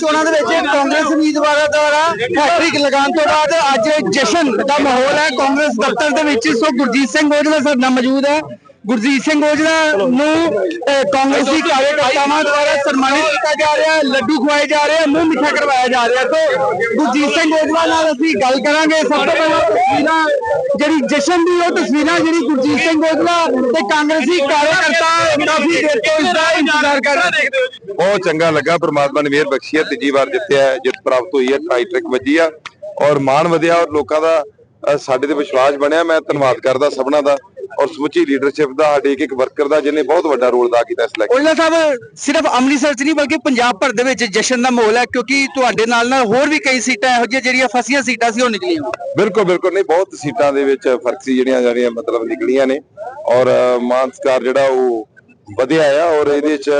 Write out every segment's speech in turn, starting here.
ਚੋਣਾਂ ਦੇ ਵਿੱਚ ਕਾਂਗਰਸ ਉਮੀਦਵਾਰਾਂ ਦੁਆਰਾ ਹੈਟ੍ਰਿਕ ਲਗਾਉਣ ਤੋਂ ਬਾਅਦ ਅੱਜ ਜਸ਼ਨ ਦਾ ਮਾਹੌਲ ਹੈ। ਕਾਂਗਰਸ ਦਫ਼ਤਰ ਦੇ ਵਿੱਚ ਸੋ ਗੁਰਜੀਤ ਸਿੰਘ ਔਜਲਾ ਸਾਡੇ ਨਾਲ ਮੌਜੂਦ ਹੈ। ਗੁਰਜੀਤ ਸਿੰਘ ਔਜਲਾ ਨੂੰ ਅਹ, ਕਾਂਗਰਸੀ ਕਾਰਜਕਰਤਾਵਾਂ ਦੁਆਰਾ ਸਨਮਾਨਿਤ ਕੀਤਾ ਜਾ ਰਿਹਾ ਹੈ। ਲੱਡੂ ਖਵਾਏ ਜਾ ਰਹੇ ਹਨ ਮੂੰਹ ਮਿੱਠਾ ਕਰਵਾਇਆ ਜਾ ਰਿਹਾ ਸੋ ਗੁਰਜੀਤ ਸਿੰਘ ਔਜਲਾ ਨਾਲ ਅਸੀਂ ਗੱਲ ਕਰਾਂਗੇ। ਸਭ ਤੋਂ ਪਹਿਲਾਂ ਤਸਵੀਰਾਂ ਜਿਹੜੀ ਜਸ਼ਨ ਦੀ ਉਹ ਤਸਵੀਰਾਂ ਜਿਹੜੀ ਗੁਰਜੀਤ ਸਿੰਘ ਔਜਲਾ ਤੇ ਕਾਂਗਰਸੀ ਕਾਰਜਕਰਤਾ ਕਾਫੀ ਦੇਰ ਤੋਂ ਇਸ ਦਾ ਇੰਤਜ਼ਾਰ ਕਰ ਰਹੇ ਬਹੁਤ ਚੰਗਾ ਲੱਗਾ ਪ੍ਰਮਾਤਮਾ ਨੇ ਮਿਹਰ ਬਖਸ਼ੀ ਹੈ, ਤੀਜੀ ਵਾਰ ਜਿੱਤਿਆ ਜਿੱਤ ਪ੍ਰਾਪਤ ਹੋਈ ਹੈ, ਟਰਾਈ ਟ੍ਰਿਕ ਵੱਜੀ ਆ ਔਰ ਮਾਣ ਵਧਿਆ ਔਰ ਲੋਕਾਂ ਦਾ ਸਾਡੇ ਤੇ ਵਿਸ਼ਵਾਸ ਬਣਿਆ। ਮੈਂ ਧੰਨਵਾਦ ਕਰਦਾ ਸਭਨਾਂ ਦਾ। ਔਰ ਸਮੁੱਚੀ ਲੀਡਰਸ਼ਿਪ ਦਾ ਸਾਡੇ ਇੱਕ ਇੱਕ ਵਰਕਰ ਦਾ ਜਿਹਨੇ ਬਹੁਤ ਵੱਡਾ ਰੋਲ ਅਦਾ ਕੀਤਾ ਇਸ ਇਲੈਕਸ਼ਨ ਔਜਲਾ ਸਾਹਿਬ ਸਿਰਫ ਅੰਮ੍ਰਿਤਸਰ 'ਚ ਨਹੀਂ ਬਲਕਿ ਪੰਜਾਬ ਭਰ ਦੇ ਵਿੱਚ ਜਸ਼ਨ ਦਾ ਮਾਹੌਲ ਹੈ ਕਿਉਂਕਿ ਤੁਹਾਡੇ ਨਾਲ ਨਾਲ ਹੋਰ ਵੀ ਕਈ ਸੀਟਾਂ ਇਹੋ ਜਿਹੀਆਂ ਜਿਹੜੀਆਂ ਫਸੀਆਂ ਸੀਟਾਂ ਸੀ ਉਹ ਨਿਕਲੀਆਂ। ਬਿਲਕੁਲ ਬਿਲਕੁਲ ਨਹੀਂ ਬਹੁਤ ਸੀਟਾਂ ਦੇ ਵਿੱਚ ਫ਼ਰਕ ਸੀ ਜਿਹੜੀਆਂ ਜਿਹੜੀਆਂ ਮਤਲਬ ਨਿਕਲੀਆਂ ਨੇ। ਔਰ ਮਾਨਸਕਾਰ ਜਿਹੜਾ ਉਹ ਵਧਿਆ ਆ ਔਰ ਇਹਦੇ ਚ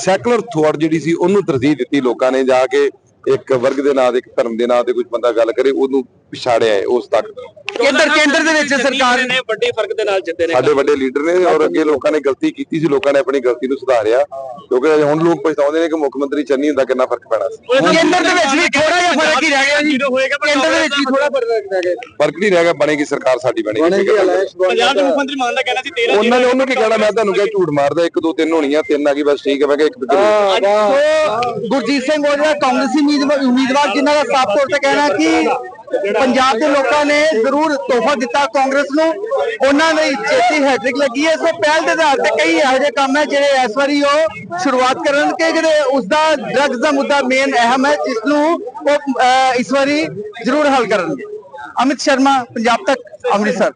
ਸੈਕੂਲਰ ਥੋਟ ਜਿਹੜੀ ਸੀ ਉਹਨੂੰ ਤਰਜੀਹ ਦਿੱਤੀ ਲੋਕਾਂ ਨੇ ਜਾ ਕੇ ਇੱਕ ਵਰਗ ਦੇ ਨਾਂ ਤੇ ਇੱਕ ਧਰਮ ਦੇ ਨਾਂ ਤੇ ਕੁਝ ਬੰਦਾ ਗੱਲ ਕਰੇ ਉਹਨੂੰ ਪਿਛਾੜਿਆ ਹੈ ਉਸ ਤੱਕ। ਕੇਂਦਰ ਕੇਂਦਰ ਦੇ ਵਿੱਚ ਸਰਕਾਰ ਨੇ ਵੱਡੇ ਫ਼ਰਕ ਦੇ ਨਾਲ ਜਿੱਤੇ ਨੇ। ਸਾਡੇ ਵੱਡੇ ਲੀਡਰ ਨੇ ਔਰ ਅੱਗੇ ਲੋਕਾਂ ਨੇ ਗਲਤੀ ਕੀਤੀ ਸੀ ਲੋਕਾਂ ਨੇ ਆਪਣੀ ਗਲਤੀ ਨੂੰ ਸੁਧਾਰਿਆ। ਕਿਉਂਕਿ ਹੁਣ ਲੋਕ ਪਛਤਾਉਂਦੇ ਨੇ ਕਿ ਮੁੱਖ ਮੰਤਰੀ ਚੰਨੀ ਹੁੰਦਾ ਕਿੰਨਾ ਫ਼ਰਕ ਪੈਣਾ ਸੀ। ਕੇਂਦਰ ਦੇ ਵਿੱਚ ਵੀ ਥੋੜਾ ਜਿਹਾ ਫ਼ਰਕ ਹੀ ਰਹਿ ਗਿਆ ਜੀ। ਕੇਂਦਰ ਦੇ ਵਿੱਚ ਵੀ ਥੋੜਾ ਫ਼ਰਕ ਰਹਿ ਗਿਆ। ਫ਼ਰਕ ਨਹੀਂ ਰਹਿ ਗਿਆ ਬਣੇਗੀ ਸਰਕਾਰ ਸਾਡੀ ਬਣੇਗੀ ਪੰਜਾਬ ਦੇ ਮੁੱਖ ਮੰਤਰੀ ਮਾਨ ਦਾ ਕਹਿਣਾ ਸੀ 13 ਉਹਨਾਂ ਨੇ ਉਹਨੂੰ ਕੀ ਕਹਿਣਾ ਮੈਂ ਤੁਹਾਨੂੰ ਕਿਹਾ ਝੂਠ ਮਾਰਦਾ ਇੱਕ ਦੋ ਤਿੰਨ ਹੋਣੀਆਂ ਤਿੰਨ ਆ ਗਈ ਬਸ ਠੀਕ ਹੈ ਮੈਂ ਕਿਹਾ ਇੱਕ ਸੋ ਗੁਰਜੀਤ ਸਿੰਘ ਔਜਲਾ ਕਾਂਗਰਸੀ ਉਮੀਦਵਾਰ ਉਮੀਦਵਾਰ ਜਿਨ੍ਹਾਂ ਦਾ ਸਾਫ਼ ਤੌਰ ਤੇ ਕਹਿਣਾ ਕਿ ਪੰਜਾਬ ਦੇ ਲੋਕਾਂ ਨੇ ਜ਼ਰੂਰ ਤੋਹਫਾ ਦਿੱਤਾ ਕਾਂਗਰਸ ਨੂੰ। ਉਹਨਾਂ ਦੀ ਚੇਤੀ ਹੈਟ੍ਰਿਕ ਲੱਗੀ ਹੈ। ਸੋ ਪਹਿਲ ਦੇ ਆਧਾਰ ਤੇ ਕਈ ਇਹੋ ਜਿਹੇ ਕੰਮ ਹੈ ਜਿਹੜੇ ਇਸ ਵਾਰੀ ਉਹ ਸ਼ੁਰੂਆਤ ਕਰਨ ਕਰਨਗੇ। ਜਿਹੜੇ ਉਸ ਦਾ ਡਰੱਗਸ ਦਾ ਮੁੱਦਾ ਮੇਨ ਅਹਿਮ ਹੈ, ਜਿਸ ਨੂੰ ਉਹ ਇਸ ਵਾਰੀ ਜ਼ਰੂਰ ਹੱਲ ਕਰਨਗੇ। ਅਮਿਤ ਸ਼ਰਮਾ, ਪੰਜਾਬ ਤੱਕ, ਅੰਮ੍ਰਿਤਸਰ।